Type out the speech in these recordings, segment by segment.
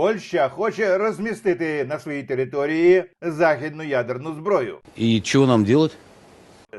Польща хоче розмістити на своїй території західну ядерну зброю. І що нам делать?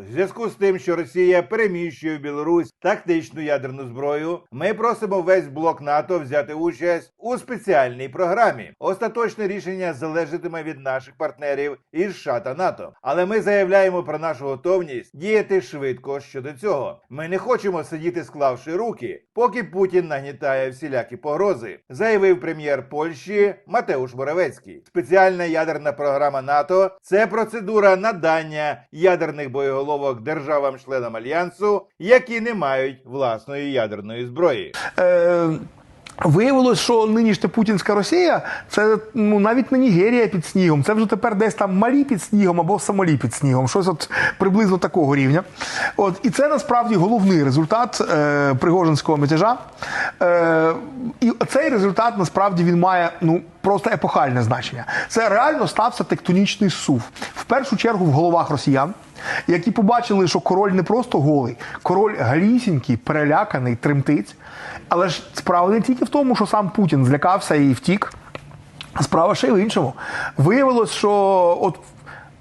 В зв'язку з тим, що Росія переміщує в Білорусь тактичну ядерну зброю, ми просимо весь блок НАТО взяти участь у спеціальній програмі. Остаточне рішення залежатиме від наших партнерів із США та НАТО. Але ми заявляємо про нашу готовність діяти швидко щодо цього. Ми не хочемо сидіти, склавши руки, поки Путін нагнітає всілякі погрози, заявив прем'єр Польщі Матеуш Моравецький. Спеціальна ядерна програма НАТО це процедура надання ядерних боєголовок державам-членам альянсу, які не мають власної ядерної зброї. Е, Виявилось, що нинішня путінська Росія це ну навіть не Нігерія під снігом, це вже тепер десь там малі під снігом або Сомалі під снігом, щось от приблизно такого рівня. От і це насправді головний результат е, Пригожинського мятежа. Е, і цей результат насправді він має ну просто епохальне значення. Це реально стався тектонічний сув. В першу чергу в головах росіян, які побачили, що король не просто голий, король галісінький, переляканий, тремтить. Але ж справа не тільки в тому, що сам Путін злякався і втік. Справа ще й в іншому. Виявилось, що от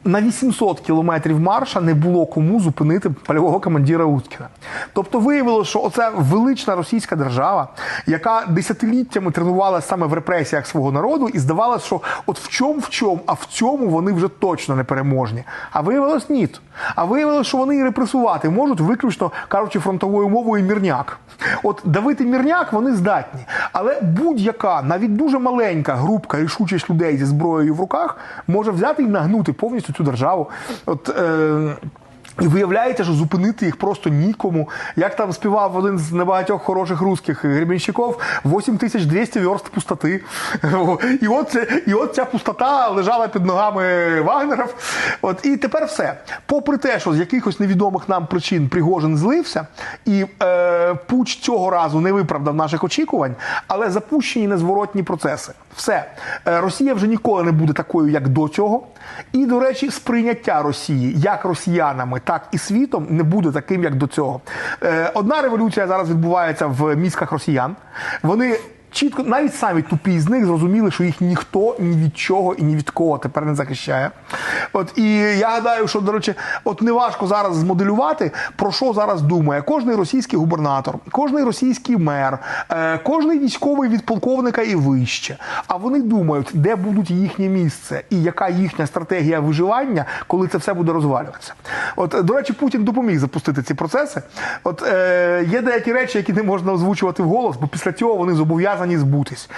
на 800 кілометрів марша не було кому зупинити польового командира Уткіна. Тобто виявилось, що оця велична російська держава, яка десятиліттями тренувалася саме в репресіях свого народу, і здавалося, що от в чому в чому, а в цьому вони вже точно не переможні. А виявилось ні. А виявилось, що вони і репресувати можуть виключно кажучи фронтовою мовою мірняк. От давити мірняк вони здатні. Але будь-яка, навіть дуже маленька групка рішучість людей зі зброєю в руках може взяти і нагнути повністю цю державу. От. Е- і виявляється, що зупинити їх просто нікому. Як там співав один з небагатьох хороших русських гребенщиков, 8200 верст пустоти. І от, і от ця пустота лежала під ногами Вагнерів. От, і тепер все. Попри те, що з якихось невідомих нам причин Пригожин злився, і е, пуч цього разу не виправдав наших очікувань, але запущені незворотні процеси. Все. Е, Росія вже ніколи не буде такою, як до цього. І, до речі, сприйняття Росії як росіянами, так і світом не буде таким, як до цього. Е, Одна революція зараз відбувається в мізках росіян. Вони. Чітко, навіть самі тупі з них зрозуміли, що їх ніхто ні від чого і ні від кого тепер не захищає. От і я гадаю, що до речі, от неважко зараз змоделювати, про що зараз думає кожний російський губернатор, кожний російський мер, е, кожний військовий від полковника і вище. А вони думають, де будуть їхнє місце і яка їхня стратегія виживання, коли це все буде розвалюватися. От, до речі, Путін допоміг запустити ці процеси. От е, є деякі речі, які не можна озвучувати вголос, бо після цього вони зобов'язані збутись.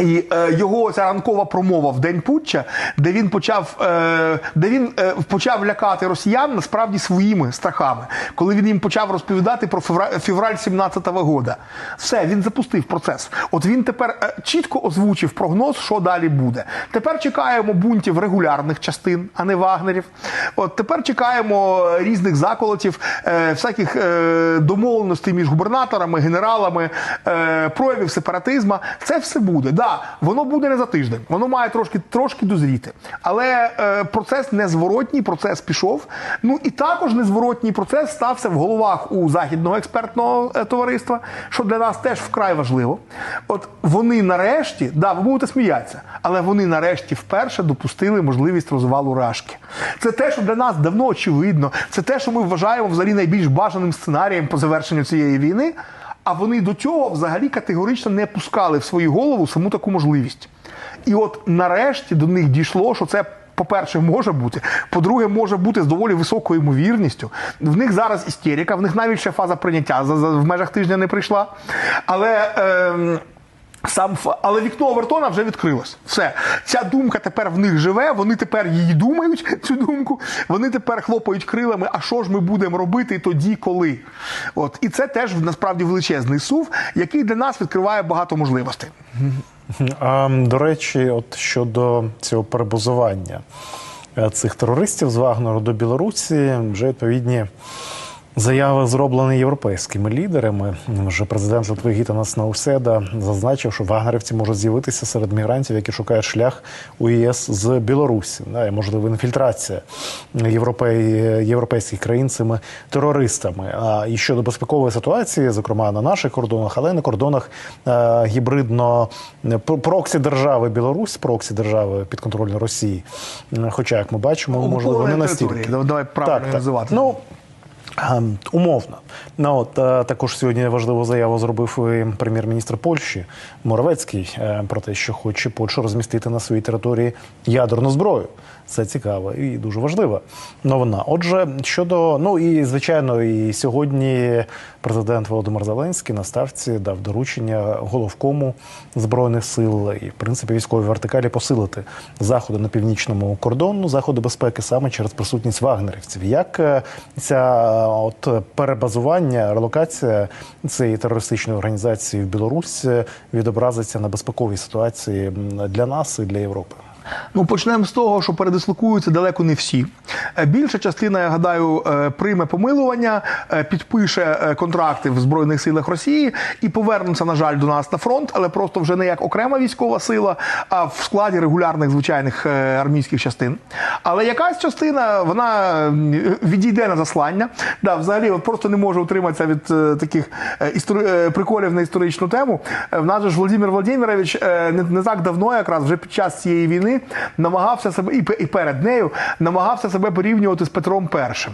І е, його ця ранкова промова в день путча, де він почав, е, де він е, почав лякати росіян насправді своїми страхами, коли він їм почав розповідати про февраль, февраль 17-го года. Все, він запустив процес. От він тепер е, чітко озвучив прогноз, що далі буде. Тепер чекаємо бунтів регулярних частин, а не вагнерів. От тепер чекаємо різних заколотів, е, всяких е, домовленостей між губернаторами, генералами, е, проявів сепаратизму. Це все буде. Да, воно буде не за тиждень, воно має трошки трошки дозріти. Але е, процес незворотній, процес пішов. Ну і також незворотній процес стався в головах у західного експертного е, товариства, що для нас теж вкрай важливо. От вони нарешті, да, ви будете сміятися, але вони нарешті вперше допустили можливість розвалу рашки. Це те, що для нас давно очевидно. Це те, що ми вважаємо взагалі найбільш бажаним сценарієм по завершенню цієї війни. А вони до цього взагалі категорично не пускали в свою голову саму таку можливість. І от нарешті до них дійшло, що це. По-перше, може бути. По-друге, може бути з доволі високою ймовірністю. В них зараз істерика, в них навіть ще фаза прийняття в межах тижня не прийшла. Але. Е, Сам але вікно Овертона вже відкрилось. Все, ця думка тепер в них живе. Вони тепер її думають. Цю думку. Вони тепер хлопають крилами. А що ж ми будемо робити тоді, коли? От і це теж насправді величезний сув, який для нас відкриває багато можливостей. А, до речі, от щодо цього перебазування е, цих терористів з Вагнеру до Білорусі, вже відповідні Заяви зроблені європейськими лідерами. Вже президент Литви Гітанас Науседа зазначив, що вагнерівці можуть з'явитися серед мігрантів, які шукають шлях у ЄС з Білорусі. Да, і можливо інфільтрація європей, європейських країн цими терористами. А і щодо безпекової ситуації, зокрема на наших кордонах, але й на кордонах е, гібридно пр- проксі держави Білорусь, проксі держави підконтрольної Росії. Хоча, як ми бачимо, можливо, не настільки. Давай- правильно називати. Ну, умовно. Ну, от, е, також сьогодні важливу заяву зробив і прем'єр-міністр Польщі Моровецький е, про те, що хоче Польща розмістити на своїй території ядерну зброю. Це цікава і дуже важлива новина. Отже, щодо ну і звичайно, і сьогодні президент Володимир Зеленський на ставці дав доручення головкому збройних сил і в принципі військовій вертикалі посилити заходи на північному кордону, заходи безпеки саме через присутність вагнерівців. Як е, ця от перебазування, релокація цієї терористичної організації в Білорусь е, відобразиться на безпековій ситуації для нас і для Європи? Ну, почнемо з того, що передислокуються далеко не всі. Е, Більша частина, я гадаю, е, прийме помилування, е, підпише контракти в Збройних силах Росії і повернуться, на жаль, до нас на фронт, але просто вже не як окрема військова сила, а в складі регулярних звичайних армійських частин. Але якась частина вона відійде на заслання. Да, взагалі, от просто не може утриматися від таких істори- приколів на історичну тему. В нас же ж Володимир Володимирович не так давно, якраз вже під час цієї війни, намагався себе і, і перед нею намагався себе порівнювати з Петром І.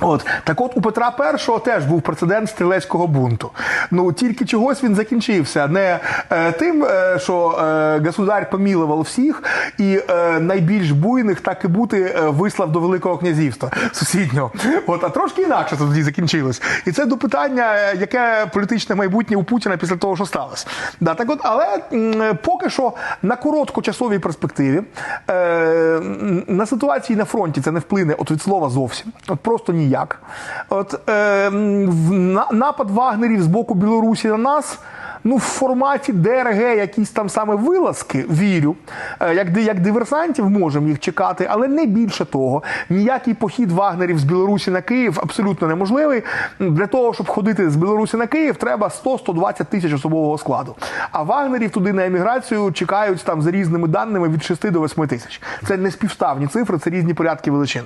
От так, от у Петра І теж був прецедент стрілецького бунту. Ну тільки чогось він закінчився не е, тим, е, що е, государь помілував всіх, і е, найбільш буйних так і бути е, вислав до Великого князівства сусіднього. От, а трошки інакше це тоді закінчилось. І це до питання, е, яке політичне майбутнє у Путіна після того, що сталося. Да, так от, але м, поки що на короткочасовій перспективі е, на ситуації на фронті це не вплине от від слова зовсім. От просто ніяк. От е, на- напад вагнерів з боку Білорусі на нас. Ну, в форматі ДРГ якісь там саме вилазки, вірю. Е, Як, як диверсантів можемо їх чекати, але не більше того. Ніякий похід вагнерів з Білорусі на Київ абсолютно неможливий. Для того, щоб ходити з Білорусі на Київ, треба 100-120 тисяч особового складу. А вагнерів туди на еміграцію чекають там за різними даними від 6 до 8 тисяч. Це не співставні цифри, це різні порядки величин.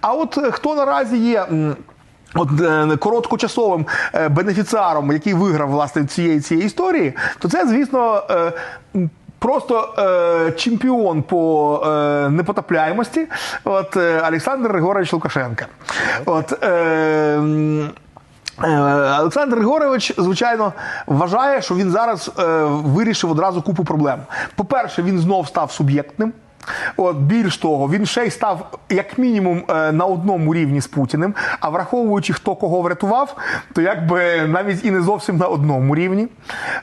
А от е, хто наразі є. Е, короткочасовим е, бенефіціаром, який виграв власне цієї цієї історії, то це, звісно, е, просто чемпіон по непотопляємості. От Олександр Григорович Лукашенка. От Олександр Григорович, звичайно, вважає, що він зараз вирішив одразу купу проблем. По-перше, він знов став суб'єктним. От більш того, він ще й став як мінімум е, на одному рівні з Путіним. А враховуючи, хто кого врятував, то якби навіть і не зовсім на одному рівні.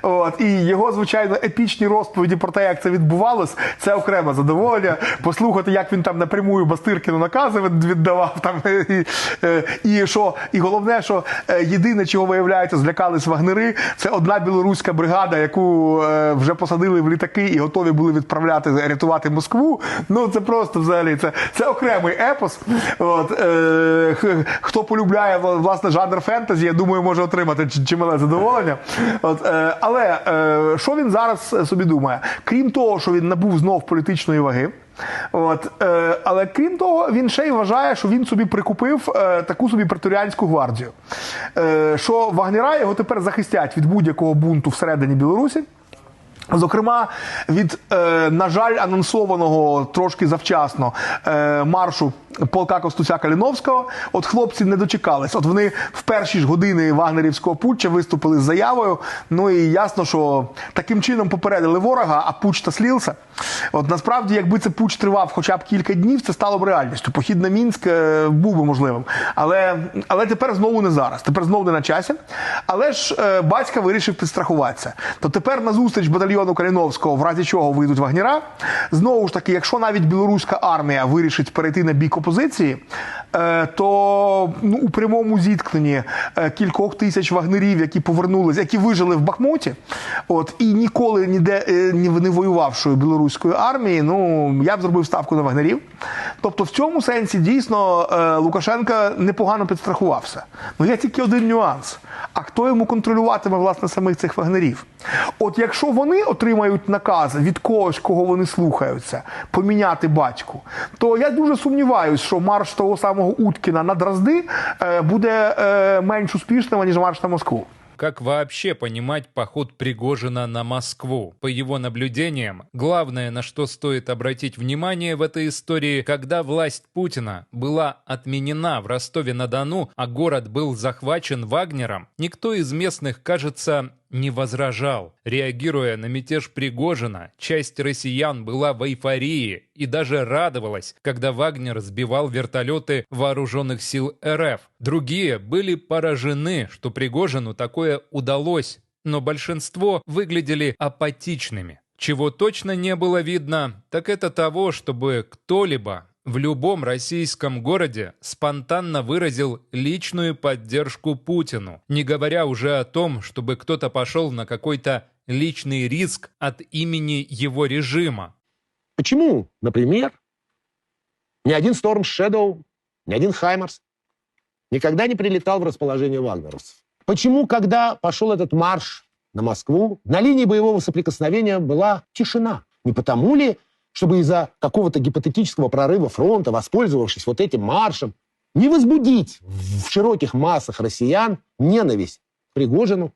От і його, звичайно, епічні розповіді про те, як це відбувалось, це окреме задоволення. Послухати, як він там напрямую Бастиркіну накази віддавав там. І, е, і що, і головне, що е, єдине, чого виявляється, злякались вагнери, це одна білоруська бригада, яку вже посадили в літаки і готові були відправляти рятувати Москву. Ну це просто взагалі це, це окремий епос. От, е, хто полюбляє власне жанр фентезі, я думаю, може отримати чимале задоволення. От, е, але е, що він зараз собі думає? Крім того, що він набув знов політичної ваги. От, е, але крім того, він ще й вважає, що він собі прикупив е, таку собі преторіанську гвардію. Е, що вагнера його тепер захистять від будь-якого бунту всередині Білорусі. Зокрема, від, е, на жаль, анонсованого трошки завчасно е, маршу полка Костуся Каліновського, от хлопці не дочекались. От вони в перші ж години вагнерівського путча виступили з заявою. Ну і ясно, що таким чином попередили ворога, а путч та слівся. От насправді, якби це путч тривав хоча б кілька днів, це стало б реальністю. Похід на Мінськ е, був би можливим. Але, але тепер знову не зараз. Тепер знову не на часі. Але ж е, батька вирішив підстрахуватися. То тепер на зустріч батальйону Каліновського, в разі чого вийдуть вагнера. Знову ж таки, якщо навіть білоруська армія вирішить перейти на бік опозиції, то ну, у прямому зіткненні е, кількох тисяч вагнерів, які повернулися, які вижили в Бахмуті, от і ніколи ніде е, не воювавшої білоруської армії, ну я б зробив ставку на вагнерів. Тобто, в цьому сенсі дійсно е, Лукашенка непогано підстрахувався. Ну є тільки один нюанс. А хто йому контролюватиме власне самих цих вагнерів? От якщо вони отримають наказ від когось, кого вони слухаються, поміняти батьку, то я дуже сумніваюсь, що марш того самого Уткіна на Дразди е, буде е, менш успішним, ніж марш на Москву. Как вообще понимать поход Пригожина на Москву? По его наблюдениям, главное, на что стоит обратить внимание в этой истории, когда власть Путина была отменена в Ростове-на-Дону, а город был захвачен Вагнером, никто из местных, кажется, не возражал. Реагируя на мятеж Пригожина, часть россиян была в эйфории и даже радовалась, когда Вагнер сбивал вертолеты вооруженных сил РФ. Другие были поражены, что Пригожину такое удалось, но большинство выглядели апатичными. Чего точно не было видно, так это того, чтобы кто-либо в любом российском городе спонтанно выразил личную поддержку Путину, не говоря уже о том, чтобы кто-то пошел на какой-то личный риск от имени его режима. Почему, например, ни один Storm Shadow, ни один Хаймарс никогда не прилетал в расположение вагнеровцев? Почему, когда пошел этот марш на Москву, на линии боевого соприкосновения была тишина? Не потому ли, чтобы из-за какого-то гипотетического прорыва фронта, воспользовавшись вот этим маршем, не возбудить в широких массах россиян ненависть к Пригожину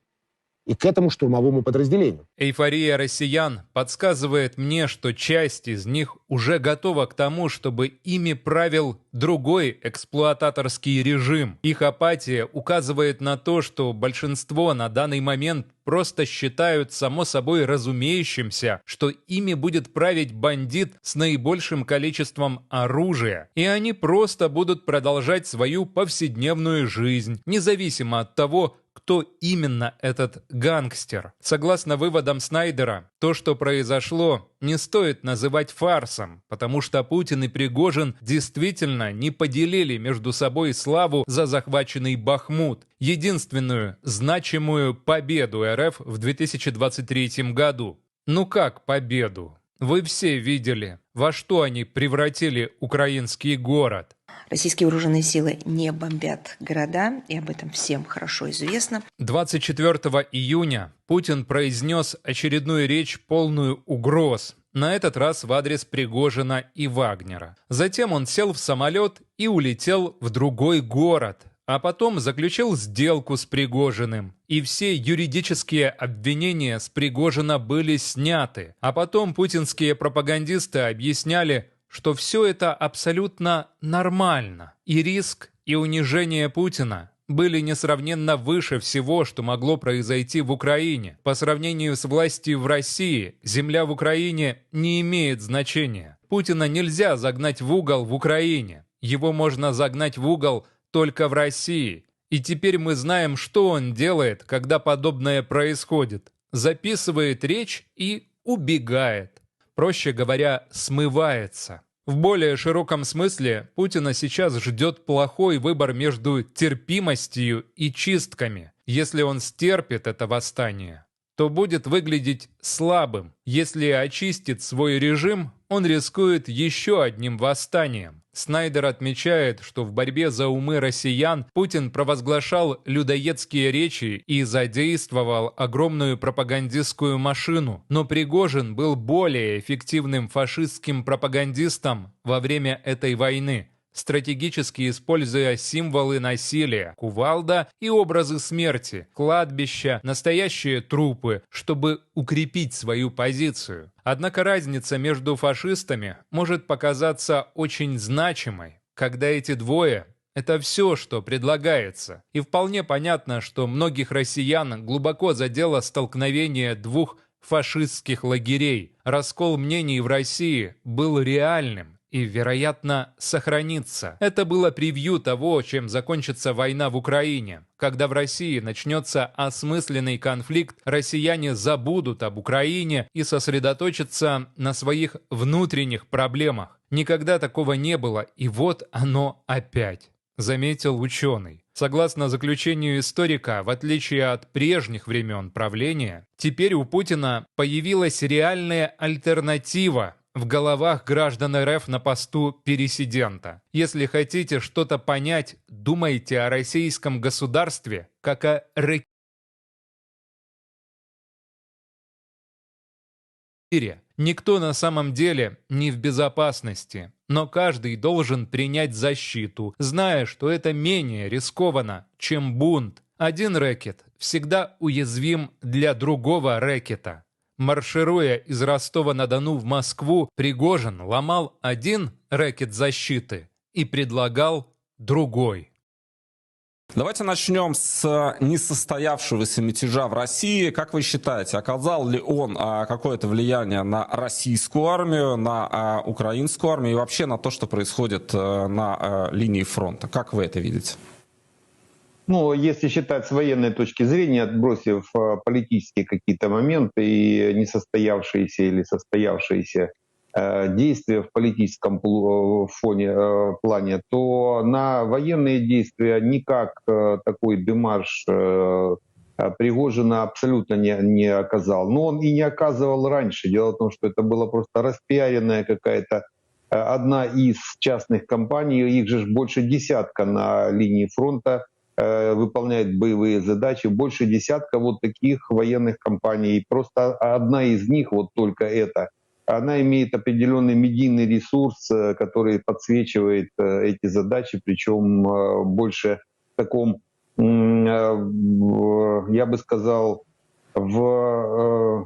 и к этому штурмовому подразделению? Эйфория россиян подсказывает мне, что часть из них уже готова к тому, чтобы ими правил другой эксплуататорский режим. Их апатия указывает на то, что большинство на данный момент просто считают само собой разумеющимся, что ими будет править бандит с наибольшим количеством оружия, и они просто будут продолжать свою повседневную жизнь, независимо от того, кто именно этот гангстер. Согласно выводам Снайдера, то, что произошло, не стоит называть фарсом, потому что Путин и Пригожин действительно не поделили между собой славу за захваченный Бахмут, единственную значимую победу РФ в 2023 году. Ну как победу? Вы все видели, во что они превратили украинский город. Российские вооруженные силы не бомбят города, и об этом всем хорошо известно. 24 июня Путин произнес очередную речь, полную угроз, на этот раз в адрес Пригожина и Вагнера. Затем он сел в самолет и улетел в другой город, а потом заключил сделку с Пригожиным. И все юридические обвинения с Пригожина были сняты. А потом путинские пропагандисты объясняли, что все это абсолютно нормально. И риск, и унижение Путина были несравненно выше всего, что могло произойти в Украине. По сравнению с властью в России, земля в Украине не имеет значения. Путина нельзя загнать в угол в Украине. Его можно загнать в угол только в России. И теперь мы знаем, что он делает, когда подобное происходит. Записывает речь и убегает. Проще говоря, смывается. В более широком смысле Путина сейчас ждет плохой выбор между терпимостью и чистками. Если он стерпит это восстание, то будет выглядеть слабым. Если очистит свой режим, он рискует еще одним восстанием. Снайдер отмечает, что в борьбе за умы россиян Путин провозглашал людоедские речи и задействовал огромную пропагандистскую машину. Но Пригожин был более эффективным фашистским пропагандистом во время этой войны стратегически используя символы насилия, кувалда и образы смерти, кладбища, настоящие трупы, чтобы укрепить свою позицию. Однако разница между фашистами может показаться очень значимой, когда эти двое это все, что предлагается. И вполне понятно, что многих россиян глубоко задело столкновение двух фашистских лагерей. Раскол мнений в России был реальным и, вероятно, сохранится. Это было превью того, чем закончится война в Украине. Когда в России начнется осмысленный конфликт, россияне забудут об Украине и сосредоточатся на своих внутренних проблемах. Никогда такого не было, и вот оно опять заметил ученый. Согласно заключению историка, в отличие от прежних времен правления, теперь у Путина появилась реальная альтернатива в головах граждан РФ на посту пересидента. Если хотите что-то понять, думайте о российском государстве как о мире. Никто на самом деле не в безопасности, но каждый должен принять защиту, зная, что это менее рискованно, чем бунт. Один рэкет всегда уязвим для другого рэкета. Маршируя из Ростова-на-Дону в Москву, Пригожин ломал один рэкет защиты и предлагал другой. Давайте начнем с несостоявшегося мятежа в России. Как вы считаете, оказал ли он а, какое-то влияние на российскую армию, на а, украинскую армию и вообще на то, что происходит на линии фронта? Как вы это видите? Ну, если считать с военной точки зрения, отбросив э, политические какие-то моменты и несостоявшиеся или состоявшиеся э, действия в политическом э, фоне, плане, то на военные действия никак такой демарш Пригожина абсолютно не, не оказал. Но он и не оказывал раньше. Дело в том, что это была просто распиаренная какая-то одна из частных компаний, их же больше десятка на линии фронта, выполняет боевые задачи, больше десятка вот таких военных компаний. И просто одна из них, вот только эта, она имеет определенный медийный ресурс, э, который подсвечивает э, эти задачи, причем э, больше в таком, э, я бы сказал, в э,